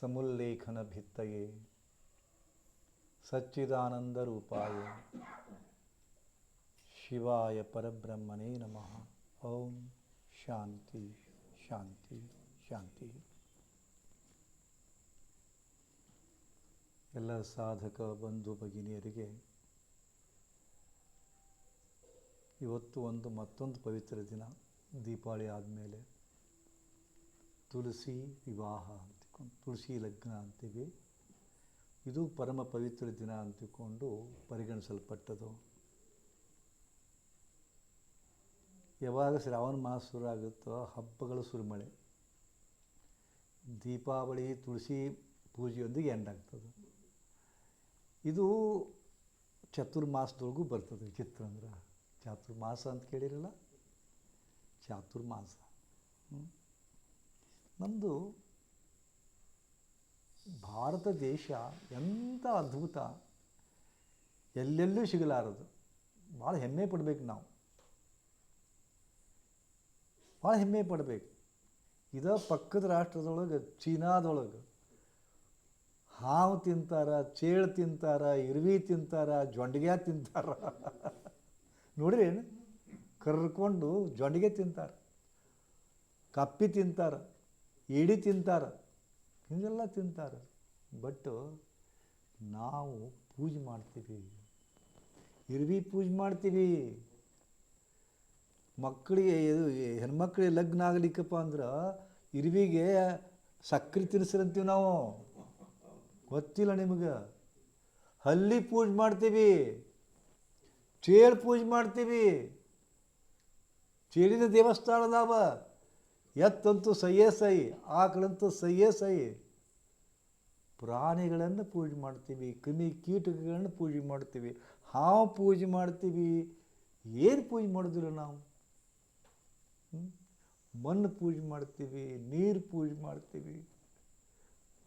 ಸಮುಲ್ಲೇಖನ ಭಿತ್ತಯೇ ಸಚ್ಚಿದಾನಂದ ರೂಪಾಯ. ಶಿವಾಯ ಪರಬ್ರಹ್ಮನೇ ನಮಃ. ಓಂ ಶಾಂತಿ ಶಾಂತಿ ಶಾಂತಿ. ಎಲ್ಲ ಸಾಧಕ ಬಂಧು ಭಗಿನಿಯರಿಗೆ ಇವತ್ತು ಒಂದು ಮತ್ತೊಂದು ಪವಿತ್ರ ದಿನ, ದೀಪಾವಳಿ ಆದಮೇಲೆ ತುಳಸಿ ವಿವಾಹ ತುಳಸಿ ಲಗ್ನ ಅಂತೀವಿ. ಇದು ಪರಮ ಪವಿತ್ರ ದಿನ ಅಂತಿಕೊಂಡು ಪರಿಗಣಿಸಲ್ಪಟ್ಟದು ಯಾವಾಗ ಶ್ರಾವಣ ಮಾಸ ಶುರು ಆಗುತ್ತೋ ಹಬ್ಬಗಳ ಸುರಿಮಳೆ. ದೀಪಾವಳಿ, ತುಳಸಿ ಪೂಜೆಯೊಂದಿಗೆ ಎಂಡ್ ಆಗ್ತದೆ. ಇದು ಚತುರ್ಮಾಸದೊಳಗೂ ಬರ್ತದೆ ಚಿತ್ರ ಅಂದ್ರೆ. ಚಾತುರ್ಮಾಸ ಅಂತ ಕೇಳಿರಲ್ಲ? ಚಾತುರ್ಮಾಸ? ನಮ್ಮದು ಭಾರತ ದೇಶ ಎಂಥ ಅದ್ಭುತ. ಎಲ್ಲೆಲ್ಲೂ ಸಿಗಲಾರದು. ಭಾಳ ಹೆಮ್ಮೆ ಪಡ್ಬೇಕು ನಾವು. ಭಾಳ ಹೆಮ್ಮೆ ಪಡ್ಬೇಕು. ಇದ ಪಕ್ಕದ ರಾಷ್ಟ್ರದೊಳಗೆ, ಚೀನಾದೊಳಗೆ. ಹಾವು ತಿಂತಾರ, ಚೇಳು ತಿಂತಾರ, ಇರ್ವಿ ತಿಂತಾರ ಜೊಂಡಿಗೆ ತಿಂತಾರ. ನೋಡ್ರಿ ಕರ್ಕೊಂಡು ಜೊಂಡಿಗೆ ತಿಂತಾರ. ಕಪ್ಪಿ ತಿಂತಾರ. ಏಡಿ ತಿಂತಾರ. ಹಿಂಗೆಲ್ಲ ತಿಂತಾರೆ. ಬಟ್ ನಾವು ಪೂಜೆ ಮಾಡ್ತೀವಿ. ಇರ್ವಿ ಪೂಜೆ ಮಾಡ್ತೀವಿ. ಮಕ್ಕಳಿಗೆ ಇದು ಹೆಣ್ಮಕ್ಳಿಗೆ ಲಗ್ನ ಆಗ್ಲಿಕ್ಕಪ್ಪ ಅಂದ್ರೆ ಇರ್ವಿಗೆ ಸಕ್ಕರೆ ತಿನ್ನಿಸ್ರಂತೀವಿ ನಾವು. ಗೊತ್ತಿಲ್ಲ ನಿಮಗೆ. ಹಲ್ಲಿ ಪೂಜೆ ಮಾಡ್ತೀವಿ. ಚೇಳು ಪೂಜೆ ಮಾಡ್ತೀವಿ. ಚೇಳಿನ ದೇವಸ್ಥಾನ ಅದಾವ ಎತ್ತಂತೂ ಸಯ್ಯೇ ಸೈ, ಆಕಳಂತೂ ಸಯ್ಯೇ ಸೈ. ಪ್ರಾಣಿಗಳನ್ನು ಪೂಜೆ ಮಾಡ್ತೀವಿ, ಕ್ರಿಮಿ ಕೀಟಗಳನ್ನು ಪೂಜೆ ಮಾಡ್ತೀವಿ. ಹಾವು ಪೂಜೆ ಮಾಡ್ತೀವಿ. ಏನು ಪೂಜೆ ಮಾಡೋದಿಲ್ಲ ನಾವು? ಮಣ್ಣು ಪೂಜೆ ಮಾಡ್ತೀವಿ, ನೀರು ಪೂಜೆ ಮಾಡ್ತೀವಿ,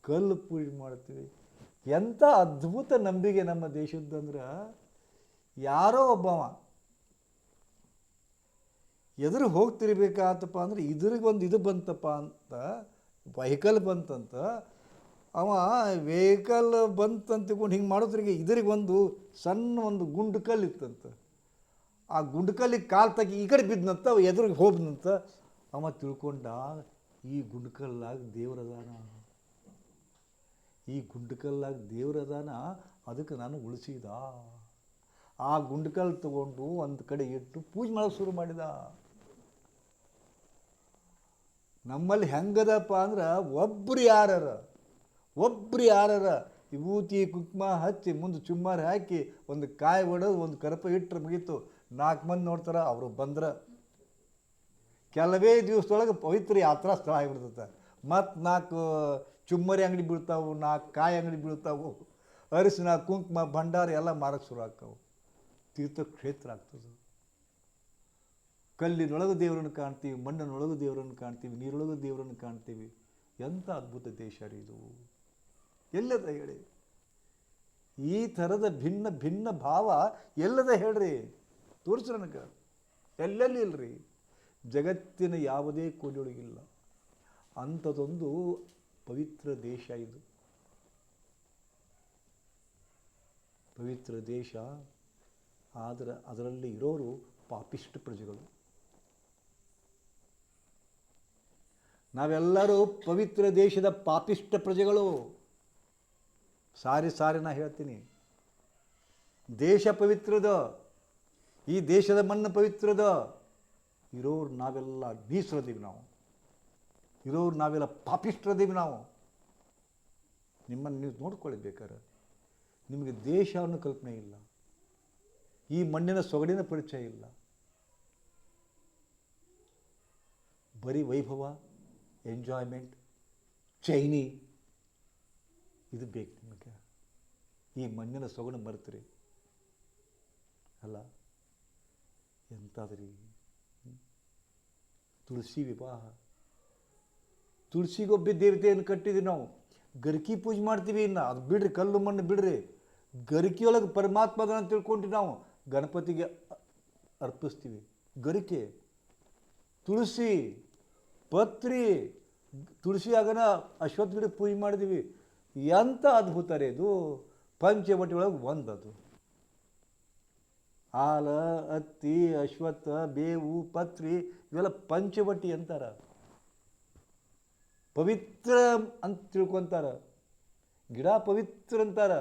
ಕಲ್ಲು ಪೂಜೆ ಮಾಡ್ತೀವಿ. ಎಂಥ ಅದ್ಭುತ ನಂಬಿಕೆ ನಮ್ಮ ದೇಶದ್ದಂದ್ರೆ ಯಾರೋ ಒಬ್ಬವ ಎದುರು ಹೋಗ್ತಿರ್ಬೇಕಾತಪ್ಪ ಅಂದ್ರೆ ಇದ್ರಿಗೊಂದು ಇದು ಬಂತಪ್ಪ ಅಂತ ವೆಹಿಕಲ್ ಬಂತಂತ, ಅವ ವೆಹಿಕಲ್ ಬಂತಂತ ತಿಳ್ಕೊಂಡು ಹಿಂಗೆ ಮಾಡೋದ್ರಿಗೆ ಇದ್ರಿಗೊಂದು ಸಣ್ಣ ಒಂದು ಗುಂಡು ಕಲ್ಲು ಇತ್ತಂತ. ಆ ಗುಂಡು ಕಲ್ಲಿಗೆ ಕಾಲು ತಗಿ ಈ ಕಡೆ ಬಿದ್ದಂತ ಅವ ಎದುರಿಗೆ ಹೋಗ್ದಂತ ಅವ ತಿಳ್ಕೊಂಡ ಈ ಗುಂಡು ಕಲ್ಲಾಗ ದೇವ್ರದಾನ ಈ ಗುಂಡು ಕಲ್ಲಾಗ ದೇವ್ರದಾನ ಅದಕ್ಕೆ ನಾನು ಉಳಿಸಿದ. ಆ ಗುಂಡ್ಕಲ್ ತಗೊಂಡು ಒಂದು ಕಡೆ ಇಟ್ಟು ಪೂಜೆ ಮಾಡೋಕ್ಕೆ ಶುರು ಮಾಡಿದ. ನಮ್ಮಲ್ಲಿ ಹೆಂಗದಪ್ಪ ಅಂದ್ರೆ ಒಬ್ರು ಯಾರರ ಒಬ್ರು ಯಾರರ ವಿಭೂತಿ ಕುಂಕುಮ ಹಚ್ಚಿ ಮುಂದೆ ಚುಮ್ಮಾರಿ ಹಾಕಿ ಒಂದು ಕಾಯಿ ಒಡೆದು ಒಂದು ಕರಪ ಇಟ್ಟರೆ ಮುಗೀತು, ನಾಲ್ಕು ಮಂದಿ ನೋಡ್ತಾರೆ, ಅವರು ಬಂದ್ರ. ಕೆಲವೇ ದಿವಸದೊಳಗೆ ಪವಿತ್ರ ಯಾತ್ರಾ ಸ್ಥಳ ಆಗಿಬಿಡ್ತದೆ ಮತ್ತು ನಾಲ್ಕು ಚುಮ್ಮರಿ ಅಂಗಡಿ ಬೀಳ್ತಾವು, ನಾಲ್ಕು ಕಾಯಿ ಅಂಗಡಿ ಬೀಳ್ತಾವು, ಅರಿಶಿನ, ಕುಂಕುಮ, ಭಂಡಾರ ಎಲ್ಲ ಮಾರಕ್ಕೆ ಶುರು ಆಗ್ತಾವೆ. ತೀರ್ಥಕ್ಷೇತ್ರ ಆಗ್ತದೆ. ಕಲ್ಲಿನೊಳಗೆ ದೇವರನ್ನು ಕಾಣ್ತೀವಿ, ಮಣ್ಣಿನೊಳಗೆ ದೇವರನ್ನು ಕಾಣ್ತೀವಿ, ನೀರೊಳಗೆ ದೇವರನ್ನು ಕಾಣ್ತೀವಿ. ಎಂಥ ಅದ್ಭುತ ದೇಶ ರೀ ಇದು. ಎಲ್ಲದ ಹೇಳಿ ಈ ಥರದ ಭಿನ್ನ ಭಿನ್ನ ಭಾವ ಎಲ್ಲದ ಹೇಳ್ರಿ. ತೋರಿಸ್ರಿ ನನಗೆ. ಎಲ್ಲೆಲ್ಲಿ ಇಲ್ರಿ? ಜಗತ್ತಿನ ಯಾವುದೇ ಕೋಲಿಯೊಳಗಿಲ್ಲ ಅಂಥದೊಂದು ಪವಿತ್ರ ದೇಶ ಇದು. ಪವಿತ್ರ ದೇಶ, ಆದರೆ ಅದರಲ್ಲಿ ಇರೋರು ಪಾಪಿಷ್ಟ ಪ್ರಜೆಗಳು. ನಾವೆಲ್ಲರೂ ಪವಿತ್ರ ದೇಶದ ಪಾಪಿಷ್ಟ ಪ್ರಜೆಗಳು. ಸಾರಿ ಸಾರಿ ನಾ ಹೇಳ್ತೀನಿ. ದೇಶ ಪವಿತ್ರದ, ಈ ದೇಶದ ಮಣ್ಣು ಪವಿತ್ರದ, ಇರೋರು ನಾವೆಲ್ಲ ಬೀಸರದೀವಿ ನಾವು. ಇರೋರು ನಾವೆಲ್ಲ ಪಾಪಿಷ್ಟ್ರದೀವಿ ನಾವು. ನಿಮ್ಮನ್ನು ನೀವು ನೋಡ್ಕೊಳ್ಳಿ ಬೇಕಾರ ನಿಮಗೆ ದೇಶ ಅನ್ನೋ ಕಲ್ಪನೆ ಇಲ್ಲ. ಈ ಮಣ್ಣಿನ ಸೊಗಡಿನ ಪರಿಚಯ ಇಲ್ಲ. ಬರೀ ವೈಭವ ಎಂಜಾಯ್ಮೆಂಟ್ ಚೈನಿ ಇದು ಬೇಕು ನಿಮಗೆ. ಈ ಮಣ್ಣಿನ ಸೊಗಡು ಮರೆತ್ರಿ. ಅಲ್ಲ, ಎಂತಾದ್ರಿ? ತುಳಸಿ ವಿವಾಹ. ತುಳಸಿಗೊಬ್ಬ ದೇವತೆಯನ್ನು ಕಟ್ಟಿದ್ವಿ ನಾವು. ಗರಿಕಿ ಪೂಜೆ ಮಾಡ್ತೀವಿ ಇನ್ನು. ಅದು ಬಿಡ್ರಿ, ಕಲ್ಲು ಮಣ್ಣು ಬಿಡ್ರಿ. ಗರಿಕೆಯೊಳಗೆ ಪರಮಾತ್ಮದ ಅಂತ ತಿಳ್ಕೊಂಡು ನಾವು. ಗಣಪತಿಗೆ ಅರ್ಪಿಸ್ತೀವಿ. ಗರಿಕೆ, ತುಳಸಿ. ಪತ್ರಿ ತುಳಸಿ ಆಗನ ಅಶ್ವತ್ಥ ಗಿಡ ಪೂಜೆ ಮಾಡಿದ್ವಿ. ಎಂಥ ಅದ್ಭುತ ರೀ ಇದು. ಪಂಚವಟಿ ಒಳಗೆ ಒಂದದು. ಆಲ ಹತ್ತಿ, ಅಶ್ವತ್ಥ, ಬೇವು, ಪತ್ರಿ, ಇವೆಲ್ಲ ಪಂಚವಟಿ ಅಂತಾರ. ಪವಿತ್ರ ಅಂತ ತಿಳ್ಕೊಂತಾರ. ಗಿಡ ಪವಿತ್ರ ಅಂತಾರ.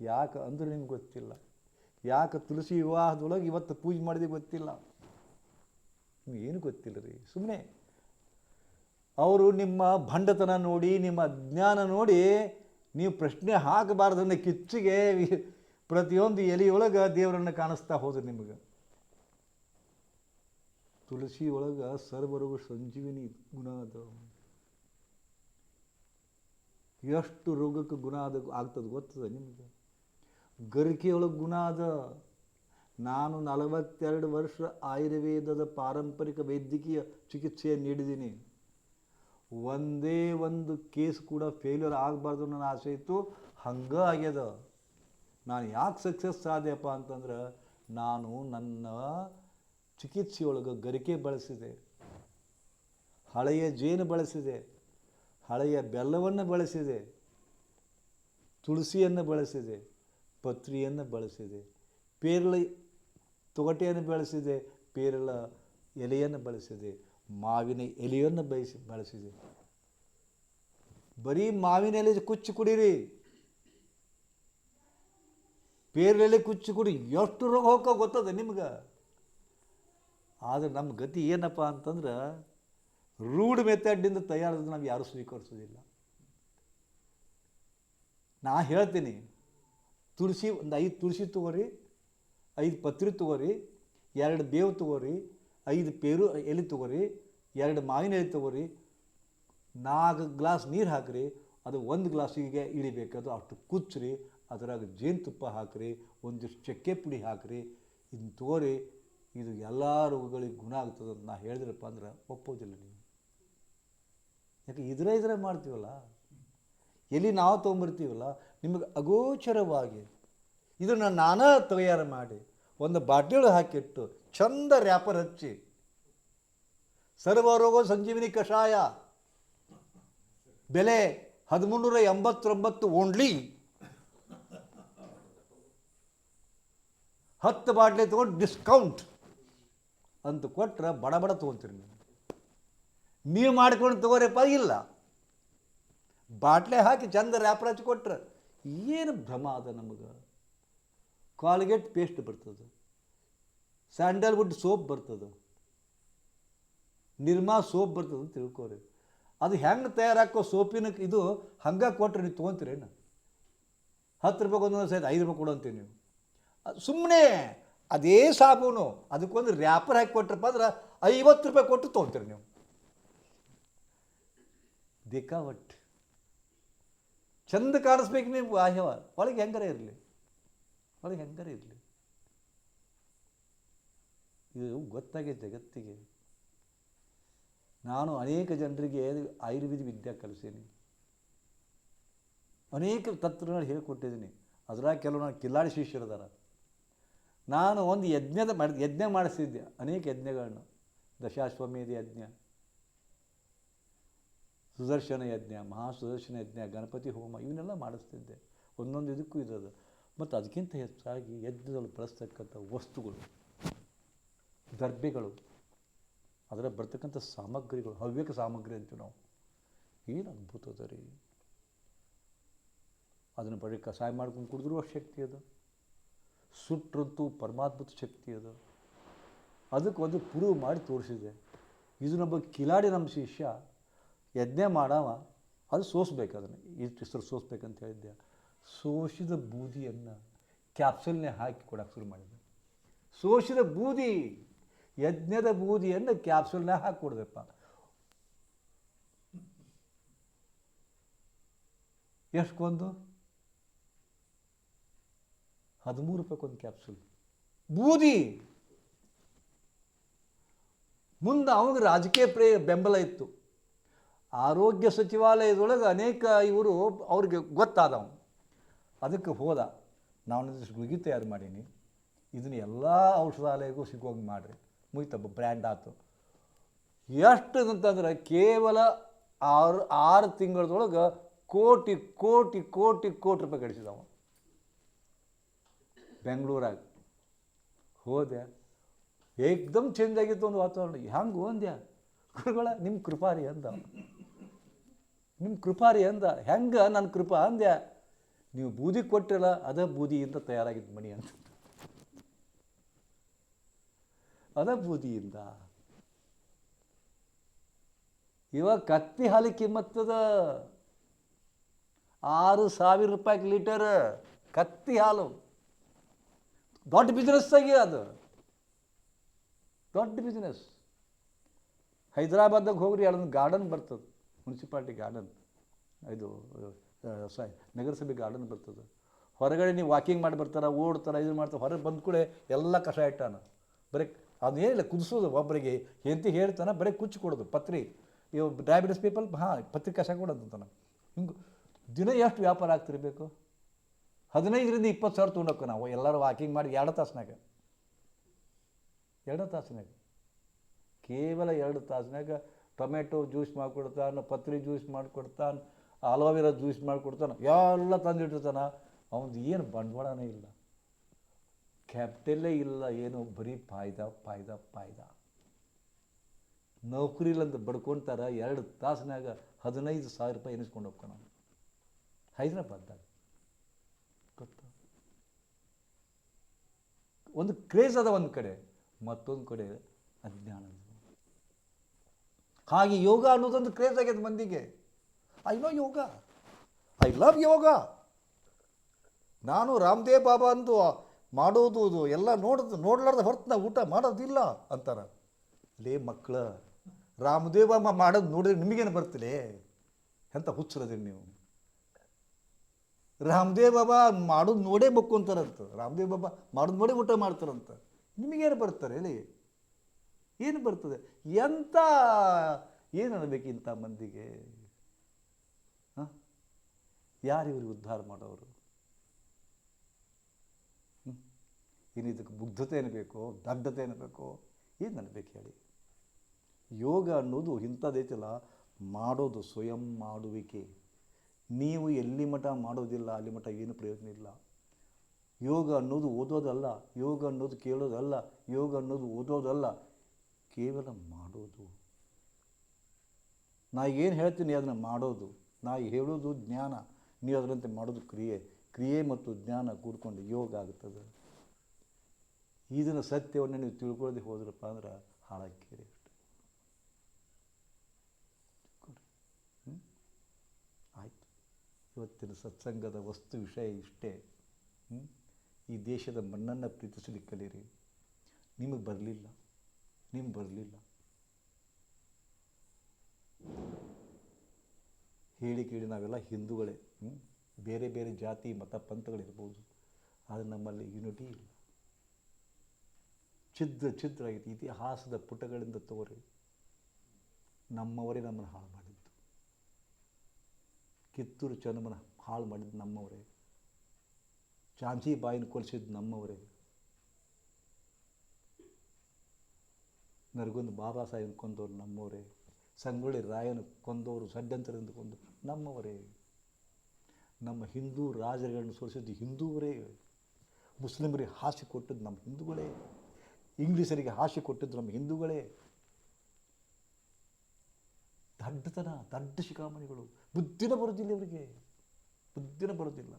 ಯಾಕೆ ಅಂದ್ರೆ ನಿಮ್ಗೆ ಗೊತ್ತಿಲ್ಲ. ಯಾಕೆ ತುಳಸಿ ವಿವಾಹದೊಳಗೆ ಇವತ್ತು ಪೂಜೆ ಮಾಡಿದೆ ಗೊತ್ತಿಲ್ಲ. ನಿಮ್ಗೆ ಏನು ಗೊತ್ತಿಲ್ಲ ರೀ ಸುಮ್ಮನೆ ಅವರು ನಿಮ್ಮ ಭಂಡತನ ನೋಡಿ, ನಿಮ್ಮ ಅಜ್ಞಾನ ನೋಡಿ, ನೀವು ಪ್ರಶ್ನೆ ಹಾಕಬಾರ್ದನ್ನ ಕಿಚ್ಚಿಗೆ ಪ್ರತಿಯೊಂದು ಎಲೆಯೊಳಗೆ ದೇವರನ್ನು ಕಾಣಿಸ್ತಾ ಹೋದ್ರು ನಿಮಗೆ. ತುಳಸಿ ಒಳಗೆ ಸರ್ವರಿಗೂ ಸಂಜೀವಿನಿ ಗುಣ ಅದ ಎಷ್ಟು ರೋಗಕ್ಕೆ ಗುಣ ಆದ ಆಗ್ತದೆ ಗೊತ್ತದ ನಿಮಗೆ? ಗರಿಕೆಯೊಳಗೆ ಗುಣ ಅದ ನಾನು ನಲವತ್ತೆರಡು ವರ್ಷ ಆಯುರ್ವೇದದ ಪಾರಂಪರಿಕ ವೈದ್ಯಕೀಯ ಚಿಕಿತ್ಸೆ ನೀಡಿದ್ದೀನಿ. ಒಂದೇ ಒಂದು ಕೇಸ್ ಕೂಡ ಫೇಲ್ಯೂರ್ ಆಗಬಾರ್ದು ನನ್ನ ಆಸೆ ಇತ್ತು. ಹಂಗೆ ಆಗ್ಯದ. ನಾನು ಯಾಕೆ ಸಕ್ಸಸ್ ಆದೆಯಪ್ಪ ಅಂತಂದ್ರೆ ನಾನು ನನ್ನ ಚಿಕಿತ್ಸೆಯೊಳಗೆ ಗರಿಕೆ ಬಳಸಿದೆ. ಹಳೆಯ ಜೇನು ಬಳಸಿದೆ. ಹಳೆಯ ಬೆಲ್ಲವನ್ನು ಬಳಸಿದೆ. ತುಳಸಿಯನ್ನು ಬಳಸಿದೆ. ಪತ್ರಿಯನ್ನು ಬಳಸಿದೆ. ಪೇರಳ ತೊಗಟೆಯನ್ನು ಬೆಳೆಸಿದೆ, ಪೇರಳ ಎಲೆಯನ್ನು ಬಳಸಿದೆ, ಮಾವಿನ ಎಲೆಯನ್ನು ಬಯಸಿ, ಬಳಸಿದೆ. ಬರೀ ಮಾವಿನ ಎಲೆ ಕುಚ್ಚು ಕುಡೀರಿ. ಪೇರಳೆಲೆ ಕುಚ್ಚು ಕುಡಿ, ಎಷ್ಟು ರೋಗ ಹೋಗೋ ಗೊತ್ತದ ನಿಮ್ಗೆ? ಆದರೆ ನಮ್ಮ ಗತಿ ಏನಪ್ಪ ಅಂತಂದ್ರೆ, ರೂಢ ಮೆಥಡ್ನಿಂದ ತಯಾರದ ನಾವು ಯಾರು ಸ್ವೀಕರಿಸೋದಿಲ್ಲ. ನಾ ಹೇಳ್ತೀನಿ, ತುಳಸಿ, ಒಂದು ಐದು ತುಳಸಿ ತಗೋರಿ ಐದು ಪತ್ರಿ ತಗೋರಿ, ಎರಡು ಬೇವು ತಗೋರಿ, ಐದು ಪೇರು ಎಲೆ ತಗೋರಿ, ಎರಡು ಮಾವಿನ ಎಲೆ ತಗೋರಿ, ನಾಲ್ಕು ಗ್ಲಾಸ್ ನೀರು ಹಾಕ್ರಿ, ಅದು ಒಂದು ಗ್ಲಾಸಿಗೆ ಇಳಿಬೇಕದು ಅಷ್ಟು ಕುಚ್ಚ್ರಿ ಅದರಾಗ ಜೇನುತುಪ್ಪ ಹಾಕ್ರಿ, ಒಂದಿಷ್ಟು ಚಕ್ಕೆ ಪುಡಿ ಹಾಕ್ರಿ ಇದನ್ನ ತಗೋರಿ, ಇದು ಎಲ್ಲ ರೋಗಗಳಿಗೆ ಗುಣ ಆಗ್ತದೆ ಅಂತ ನಾ ಹೇಳಿದ್ರಪ್ಪ ಅಂದ್ರೆ ಒಪ್ಪೋದಿಲ್ಲ ನೀವು. ಯಾಕೆ ಇದ್ರೆ ಇದ್ರೆ ಮಾಡ್ತೀವಲ್ಲ? ಎಲ್ಲಿ ನಾವು ತೊಗೊಂಬರ್ತೀವಲ್ಲ? ನಿಮಗೆ ಅಗೋಚರವಾಗಿ ಇದನ್ನು ನಾನೇ ತಯಾರು ಮಾಡಿ ಒಂದು ಬಾಟ್ಲಿಯೊಳಗೆ ಹಾಕಿಟ್ಟು ಚಂದ ರ್ಯಾಪರ್ ಹಚ್ಚಿ. ಸರ್ವರೋಗ ಸಂಜೀವಿನಿ ಕಷಾಯ. ಬೆಲೆ ಹದಿಮೂನ್ನೂರ ಎಂಬತ್ತೊಂಬತ್ತು ಓನ್ಲಿ. ಹತ್ತು ಬಾಟ್ಲಿ ತೊಗೊಂಡು ಡಿಸ್ಕೌಂಟ್ ಅಂತ ಕೊಟ್ಟರೆ ಬಡ ಬಡ ತೊಗೊತೀರಿ ನೀವು. ನೀವು ಮಾಡ್ಕೊಂಡು ತಗೋರಪ್ಪ, ಇಲ್ಲ. ಬಾಟ್ಲೆ ಹಾಕಿ ಚಂದ ರ್ಯಾಪರ್ ಹಚ್ಚಿ ಕೊಟ್ರೆ ಏನು ಭ್ರಮ ಅದ ನಮಗೆ? ಕಾಲ್ಗೇಟ್ ಪೇಸ್ಟ್ ಬರ್ತದೆ. ಸ್ಯಾಂಡಲ್ವುಡ್ ಸೋಪ್ ಬರ್ತದೆ. ನಿರ್ಮಾ ಸೋಪ್ ಬರ್ತದೆ ಅಂತ ತಿಳ್ಕೊರಿ. ಅದು ಹೆಂಗೆ ತಯಾರಾಕೋ ಸೋಪಿನ ಇದು ಹಂಗೆ ಕೊಟ್ಟರೆ ನೀವು ತೊಗೊಂತೀರೇನು ಹತ್ತು ರೂಪಾಯಿ ಒಂದೊಂದು ಸಹಿತ ಐದು ರೂಪಾಯಿ ಕೊಡು ಅಂತೀವಿ ನೀವು. ಸುಮ್ಮನೆ ಅದೇ ಸಾಬೂನು, ಅದಕ್ಕೊಂದು ರ್ಯಾಪರ್ ಹಾಕಿ ಕೊಟ್ರಪ್ಪ ಅಂದ್ರೆ ಐವತ್ತು ರೂಪಾಯಿ ಕೊಟ್ಟು ತೊಗೊಂತೀರಿ ನೀವು. ಬೇಕಾವಟ್ ಚಂದ ಕಾಣಿಸ್ಬೇಕು ನೀವು ಆಹ್ಯವ ಒಳಗೆ ಹೆಂಗಾರ ಇರಲಿ? ಒಳಗೆ ಹೆಂಗಾರ ಇರಲಿ ಇದು ಗೊತ್ತಾಗಿದೆ ಜಗತ್ತಿಗೆ. ನಾನು ಅನೇಕ ಜನರಿಗೆ ಆಯುರ್ವೇದ ವಿದ್ಯೆ ಕಲಿಸೀನಿ ಅನೇಕ ತತ್ವಗಳು ಹೇಳಿಕೊಟ್ಟಿದ್ದೀನಿ. ಅದ್ರಾಗ ಕೆಲವು ನಾನು ಕಿಲ್ಲಾಡಿ ಶಿಷ್ಯರಿದ್ದಾರೆ ನಾನು ಒಂದು ಯಜ್ಞದ ಮಾಡಿ, ಯಜ್ಞ ಮಾಡಿಸಿದ್ದೆ. ಅನೇಕ ಯಜ್ಞಗಳನ್ನು. ದಶಾಶ್ವಮೇಧ ಯಜ್ಞ, ಸುದರ್ಶನ ಯಜ್ಞ ಮಹಾಸುದರ್ಶನ ಯಜ್ಞ, ಗಣಪತಿ ಹೋಮ, ಇವನ್ನೆಲ್ಲ ಮಾಡಿಸ್ತಿದ್ದೆ. ಒಂದೊಂದು ಇದಕ್ಕೂ ಇರೋದು ಮತ್ತು ಅದಕ್ಕಿಂತ ಹೆಚ್ಚಾಗಿ ಯಜ್ಞದಲ್ಲಿ ಬಳಸ್ತಕ್ಕಂಥ ವಸ್ತುಗಳು ದರ್ಬೆಗಳು ಅದರ ಬರ್ತಕ್ಕಂಥ ಸಾಮಗ್ರಿಗಳು, ಹವ್ಯಕ ಸಾಮಗ್ರಿ ಅಂತೀವಿ ನಾವು. ಏನು ಅದ್ಭುತ ಅದ ರೀ. ಅದನ್ನು ಬರೀ ಕಷಾಯ ಮಾಡ್ಕೊಂಡು ಕುಡಿದ್ರೂ ಶಕ್ತಿ ಅದು. ಸುಟ್ರಂತೂ ಪರಮಾದ್ಭುತ ಶಕ್ತಿ ಅದು. ಅದಕ್ಕೆ ಒಂದು ಪ್ರೂವ್ ಮಾಡಿ ತೋರಿಸಿದೆ. ಇದು ನಮ್ಮ ಕಿಲಾಡಿ ನಮ್ಮ ಶಿಷ್ಯ ಯಜ್ಞ ಮಾಡವ, ಅದು ಸೋಸ್ಬೇಕು ಅದನ್ನು. ಇಷ್ಟು ಹೆಸರು ಸೋಸ್ಬೇಕಂತ ಹೇಳಿದ್ದೆ ಸೋಸಿದ ಬೂದಿಯನ್ನು ಕ್ಯಾಪ್ಸುಲ್ನೇ ಹಾಕಿ ಕೊಡೋಕೆ ಶುರು ಮಾಡಿದೆ ಸೋಸಿದ ಬೂದಿ, ಯಜ್ಞದ ಬೂದಿಯನ್ನು ಕ್ಯಾಪ್ಸೂಲ್ನ ಹಾಕಿ ಕೊಡ್ದಪ್ಪ. ಎಷ್ಟಕ್ಕೊಂದು? ಹದಿಮೂರು ರೂಪಾಯಿಗೊಂದು ಕ್ಯಾಪ್ಸುಲ್. ಬೂದಿ! ಮುಂದೆ ಅವನಿಗೆ ರಾಜಕೀಯ ಪ್ರೇ ಬೆಂಬಲ ಇತ್ತು. ಆರೋಗ್ಯ ಸಚಿವಾಲಯದೊಳಗೆ ಅನೇಕ ಇವರು ಅವ್ರಿಗೆ ಗೊತ್ತಾದವ ಅದಕ್ಕೆ ಹೋದ ನಾನು ಗುಳಿಗೆ ತಯಾರು ಮಾಡೀನಿ. ಇದನ್ನು ಎಲ್ಲ ಔಷಧಾಲಯಗೂ ಸಿಗೋಂಗೆ ಮಾಡಿರಿ. ಮುಗಿತಪ್ಪ ಬ್ರ್ಯಾಂಡ್ ಆಯ್ತು ಎಷ್ಟು ಅಂತಂದ್ರೆ ಕೇವಲ ಆರು ಆರು ತಿಂಗಳದೊಳಗೆ ಕೋಟಿ ಕೋಟಿ ಕೋಟಿ ಕೋಟಿ ರೂಪಾಯಿ ಗಳಿಸಿದವ ಬೆಂಗಳೂರಾಗ ಹೋದೆ. ಏಕ್ದಮ್ ಚೇಂಜ್ ಆಗಿತ್ತು ಒಂದು ವಾತಾವರಣ. ಹೆಂಗೆ ಒಂದ್ಯಾ ಗುರುಗಳ ನಿಮ್ಮ ಕೃಪಾರಿ ಅಂದ. ನಿಮ್ಮ ಕೃಪಾರಿ ಅಂದ. ಹೆಂಗೆ? ನನ್ನ ಕೃಪಾ ಅಂದ್ಯ. ನೀವು ಬೂದಿ ಕೊಟ್ಟಿರಲ್ಲ, ಅದ ಬೂದಿಯಿಂದ ತಯಾರಾಗಿದ್ದ ಮಣಿ ಅಂತ. ಅದ ಬೂದಿಯಿಂದ. ಇವಾಗ ಕತ್ತಿ ಹಾಲಿ ಕಿಮ್ಮತ್ತದ ಆರು ಸಾವಿರ ರೂಪಾಯಿ ಲೀಟರ್ ಕತ್ತಿ ಹಾಲು. ದೊಡ್ಡ ಬಿಸ್ನೆಸ್ ಆಗಿ ಅದು. ದೊಡ್ಡ ಬಿಸ್ನೆಸ್ ಹೈದರಾಬಾದಾಗ ಹೋಗ್ರಿ, ಅಲ್ಲೊಂದು ಗಾರ್ಡನ್ ಬರ್ತದೆ ಮುನ್ಸಿಪಾಲ್ಟಿ ಗಾರ್ಡನ್ ಇದು ಸಾರಿ ನಗರಸಭೆ ಗಾರ್ಡನ್ ಬರ್ತದೆ. ಹೊರಗಡೆ ನೀವು ವಾಕಿಂಗ್ ಮಾಡಿ ಬರ್ತಾರೆ, ಓಡ್ತಾರೆ, ಇದು ಮಾಡ್ತಾರೆ, ಹೊರಗೆ ಬಂದ ಕೂಡ ಎಲ್ಲ ಕಷ ಇಟ್ಟಾನ. ಬರೀ ಅದೇನಿಲ್ಲ ಕುದಿಸೋದು ಒಬ್ಬರಿಗೆ ಎಂತಿ ಹೇಳ್ತಾನೆ, ಬರೀ ಕುಚ್ಚು ಕೊಡೋದು, ಪತ್ರಿ. ಇವು ಡಯಾಬಿಟಿಸ್ ಪೀಪಲ್ ಹಾಂ, ಪತ್ರಿ ಕಷ ಕೊಡೋದು ಅಂತಾನೆ. ಹಿಂಗೆ ದಿನ ಎಷ್ಟು ವ್ಯಾಪಾರ ಆಗ್ತಿರ್ಬೇಕು? ಹದಿನೈದರಿಂದ ಇಪ್ಪತ್ತು ಸಾವಿರ ತೊಗೊಂಡೋಕ್ಕ ನಾವು. ಎಲ್ಲರೂ ವಾಕಿಂಗ್ ಮಾಡಿ ಎರಡು ತಾಸ್ನಾಗ. ಎರಡು ತಾಸಿನಾಗ. ಕೇವಲ ಎರಡು ತಾಸಿನಾಗ ಟೊಮೆಟೊ ಜ್ಯೂಸ್ ಮಾಡಿಕೊಡ್ತಾನೆ, ಪತ್ರಿ ಜ್ಯೂಸ್ ಮಾಡಿಕೊಡ್ತಾನೆ ಅಲೋವೆರಾ ಜ್ಯೂಸ್ ಮಾಡಿಕೊಡ್ತಾನೆ. ಎಲ್ಲ ತಂದಿಟ್ಟಿರ್ತಾನ. ಅವನದು ಏನು ಬಂಡವಾಳನೇ ಇಲ್ಲ. ಕ್ಯಾಪಿಟಲ್ಲೇ ಇಲ್ಲ, ಏನು ಬರೀ ಫಾಯ್ದ ಫಾಯ್ದಾ ಫಾಯ್ದ ಅಂತ ಬಡ್ಕೊಳ್ತಾರ ಎರಡು ತಾಸಿನಾಗ ಹದಿನೈದು ಸಾವಿರ ರೂಪಾಯಿ ಎನಿಸ್ಕೊಂಡು ಹೋಗ್ತಾನ ಹೈದ್ರಾಬಾದ್ದಾಗ ಗೊತ್ತಾ? ಒಂದು ಕ್ರೇಜ್ ಅದ ಒಂದು ಕಡೆ, ಮತ್ತೊಂದು ಕಡೆ ಅಜ್ಞಾನ. ಹಾಗೆ ಯೋಗ ಅನ್ನೋದೊಂದು ಕ್ರೇಜ್ ಆಗ್ಯದ ಮಂದಿಗೆ. I know yoga I love yoga ನಾನು ರಾಮದೇವ್ ಬಾಬಾ ಅಂದು ಮಾಡೋದು ಇದು. ಎಲ್ಲ ನೋಡೋದು, ನೋಡ್ಲಾರ್ದ ಹೊರತು ನಾವು ಊಟ ಮಾಡೋದಿಲ್ಲ ಅಂತಾರೆ. ಲೇ ಮಕ್ಕಳ ರಾಮದೇವ್ ಬಾಬಾ ಮಾಡೋದು ನೋಡಿದ್ರೆ ನಿಮಗೇನು ಬರ್ತಿಲೇ ಎಂತ ಹುಚ್ಚರದೇನು ನೀವು? ರಾಮದೇವ್ ಬಾಬಾ ಮಾಡೋದು ನೋಡೇ ಬಕ್ಕೊಂತಾರಂತ ರಾಮದೇವ್ ಬಾಬಾ ಮಾಡೋದು ನೋಡೇ ಊಟ ಮಾಡ್ತಾರಂತ. ನಿಮಗೇನು ಬರ್ತಾರೆ ಹೇಳಿ? ಏನು ಬರ್ತದೆ? ಎಂಥ ಏನು ಅನ್ಬೇಕು ಇಂಥ ಮಂದಿಗೆ? ಯಾರು ಇವ್ರಿಗೆ ಉದ್ಧಾರ ಮಾಡೋರು? ಇನ್ನು ಇದಕ್ಕೆ ಮುಗ್ಧತೆ ಏನು ಬೇಕು ದಡ್ಡತೆ ಏನು ಬೇಕು, ಏನು ಅನ್ಬೇಕು ಹೇಳಿ? ಯೋಗ ಅನ್ನೋದು ಇಂಥದ್ದೈತಿಲ್ಲ ಮಾಡೋದು ಸ್ವಯಂ ಮಾಡುವಿಕೆ. ನೀವು ಎಲ್ಲಿ ಮಠ ಮಾಡೋದಿಲ್ಲ, ಅಲ್ಲಿ ಮಠ ಏನು ಪ್ರಯೋಜನ ಇಲ್ಲ. ಯೋಗ ಅನ್ನೋದು ಓದೋದಲ್ಲ, ಯೋಗ ಅನ್ನೋದು ಕೇಳೋದಲ್ಲ, ಯೋಗ ಅನ್ನೋದು ಓದೋದಲ್ಲ, ಕೇವಲ ಮಾಡೋದು. ನಾ ಏನು ಹೇಳ್ತೀನಿ ಅದನ್ನು ಮಾಡೋದು. ನಾ ಹೇಳೋದು ಜ್ಞಾನ. ನೀವು ಅದರಂತೆ ಮಾಡೋದು ಕ್ರಿಯೆ. ಕ್ರಿಯೆ ಮತ್ತು ಜ್ಞಾನ ಕೂಡ್ಕೊಂಡು ಯೋಗ ಆಗುತ್ತದೆ ಇದನ್ನು ಸತ್ಯವನ್ನು ನೀವು ತಿಳ್ಕೊಳ್ಳದೆ ಹೋದ್ರಪ್ಪ ಅಂದ್ರೆ ಹಾಳಾಕ್ಕಿರಿ ಅಷ್ಟೆ. ಆಯಿತು. ಇವತ್ತಿನ ಸತ್ಸಂಗದ ವಸ್ತು ವಿಷಯ ಇಷ್ಟೇ? ಈ ದೇಶದ ಮಣ್ಣನ್ನು ಪ್ರೀತಿಸಲಿಕ್ಕೆ ಕಲೀರಿ ನಿಮಗೆ ಬರಲಿಲ್ಲ. ನಿಮ್ಗೆ ಬರಲಿಲ್ಲ. ಹೇಳಿ ಕೇಳಿ ನಾವೆಲ್ಲ ಹಿಂದೂಗಳೇ? ಬೇರೆ ಬೇರೆ ಜಾತಿ ಮತ ಪಂಥಗಳಿರ್ಬೋದು, ಆದರೆ ನಮ್ಮಲ್ಲಿ ಯುನಿಟಿ ಇಲ್ಲ. ಛಿದ್ರ ಛಿದ್ರ ಆಗೈತಿ ಇತಿಹಾಸದ ಪುಟಗಳಿಂದ ತೋರಿ ನಮ್ಮವರೇ ನಮ್ಮನ್ನು ಹಾಳು ಮಾಡಿದ್ದು. ಕಿತ್ತೂರು ಚೆನ್ನಮ್ಮನ ಹಾಳು ಮಾಡಿದ್ದು ನಮ್ಮವರೇ. ಚಾಂಚಿ ಬಾಯಿನ ಕೊಲಿಸಿದ್ದು ನಮ್ಮವರೇ. ನರಗುಂದ ಬಾಬಾ ಸಾಹೇಬ್ ಕೊಂದವರು ನಮ್ಮವರೇ. ಸಂಗೊಳ್ಳಿ ರಾಯನ ಕೊಂದವರು ಷಡ್ಯಂತರದಿಂದ ಕೊಂದು ನಮ್ಮವರೇ. ನಮ್ಮ ಹಿಂದೂ ರಾಜರುಗಳನ್ನು ಸೋಲಿಸಿದ್ದು ಹಿಂದೂವರೇ. ಮುಸ್ಲಿಮರಿಗೆ ಹಾಸಿ ಕೊಟ್ಟಿದ್ದು ನಮ್ಮ ಹಿಂದೂಗಳೇ. ಇಂಗ್ಲೀಷರಿಗೆ ಹಾಸಿ ಕೊಟ್ಟಿದ್ದು ನಮ್ಮ ಹಿಂದೂಗಳೇ. ದಡ್ಡತನ, ದಡ್ಡ ಶಿಖಾಮಣಿಗಳು. ಬುದ್ಧಿನ ಬರೋದಿಲ್ಲ ಇವರಿಗೆ. ಬುದ್ಧಿನ ಬರೋದಿಲ್ಲ.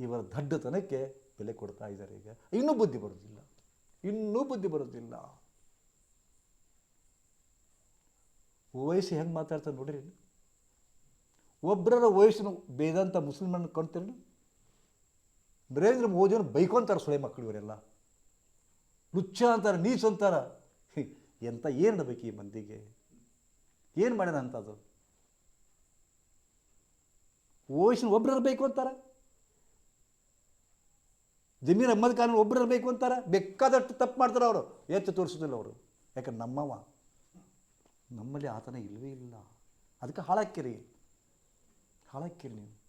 ಇವರ ದಡ್ಡತನಕ್ಕೆ ಬೆಲೆ ಕೊಡ್ತಾ ಇದ್ದಾರೆ ಈಗ. ಇನ್ನೂ ಬುದ್ಧಿ ಬರೋದಿಲ್ಲ. ಇನ್ನೂ ಬುದ್ಧಿ ಬರೋದಿಲ್ಲ. ವಯಸ್ಸು ಹೆಂಗೆ ಮಾತಾಡ್ತಾರೆ ನೋಡ್ರಿ. ಒಬ್ಬರ ವಯಸ್ಸಿನ ಬೇದಂಥ ಮುಸ್ಲಿಮರನ್ನು ಕಾಣ್ತೀರಿ ನರೇಂದ್ರ ಮೋದಿಯನ್ನು ಬೈಕೊಂತಾರೆ ಸುಳೆ ಮಕ್ಕಳು ಇವರೆಲ್ಲ. ನುಚ್ಚ ಅಂತಾರೆ, ನೀಚ ಅಂತಾರ. ಎಂಥ ಏನು ಅನ್ಬೇಕು ಈ ಮಂದಿಗೆ? ಏನು ಮಾಡ್ಯಾನ ಅಂಥದ್ದು ವಯಸ್ಸಿನ ಒಬ್ಬರು ಬೇಕು ಅಂತಾರೆ? ಜಮೀರ್ ಅಹ್ಮದ್ ಖಾನ್ ಒಬ್ಬರು ಬೇಕು ಅಂತಾರೆ? ಬೇಕಾದಷ್ಟು ತಪ್ಪು ಮಾಡ್ತಾರೆ ಅವರು. ಎತ್ತು ತೋರಿಸೋದಿಲ್ಲ ಅವರು. ಯಾಕಂದ್ರೆ ನಮ್ಮವ. ನಮ್ಮಲ್ಲಿ ಆತನ ಇಲ್ಲವೇ ಇಲ್ಲ. ಅದಕ್ಕೆ ಹಾಳಾಕ್ಕಿರಿ ಹಾಳಾಕ್ಕಿರಿ ನೀವು